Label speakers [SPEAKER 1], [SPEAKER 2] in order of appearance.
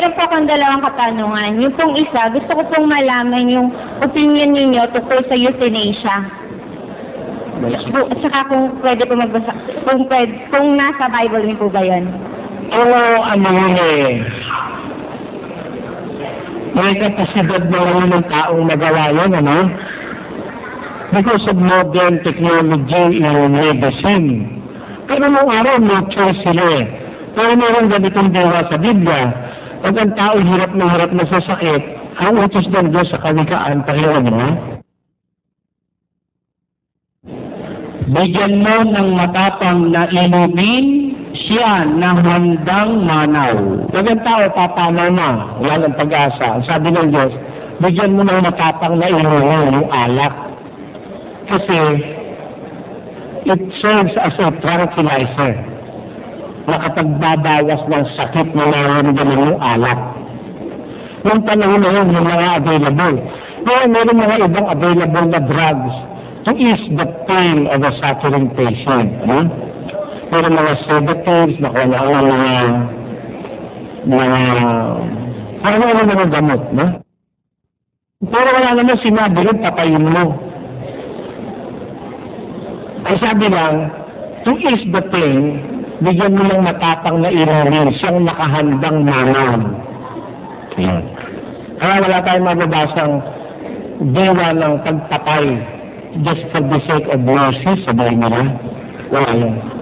[SPEAKER 1] meron po akong dalawang katanungan. Yung pong isa, gusto ko pong malaman yung opinion ninyo tungkol sa euthanasia. At saka kung pwede po magbasa, kung, pwede, kung nasa Bible niyo po ba yun?
[SPEAKER 2] Pero ano yun eh, may kapasidad na ngayon ng taong magawa yun, ano? Because of modern technology in medicine. Pero nung araw, no choice sila eh. Pero meron ganitong diwa sa Biblia. Pag ang tao hirap na hirap na sa sakit, ang utos ng Diyos sa kawikaan, pakiwan mo. Bigyan mo ng matapang na inumin siya ng handang manaw. Pag ang tao papanaw na, wala ng pag-asa. Sabi ng Diyos, bigyan mo ng matapang na inumin yung alak. Kasi, it serves as a tranquilizer. Nakapagbabawas ng sakit na nararamdaman yung alak. Yung panahon na yun, yung mga available. Kaya meron mga ibang available na drugs to ease the pain of a suffering patient. No? Pero mga sedatives, na kung ano ang mga mga ano ano mga gamot, no? Pero wala naman sinabi rin, patayin mo. Ay sabi lang, to ease the pain, bigyan mo ng matapang na inumin, siyang nakahandang manaw. Kaya wala tayong mababasang diwa ng pagpatay just for the sake of mercy, sabihin nila. Wala yan.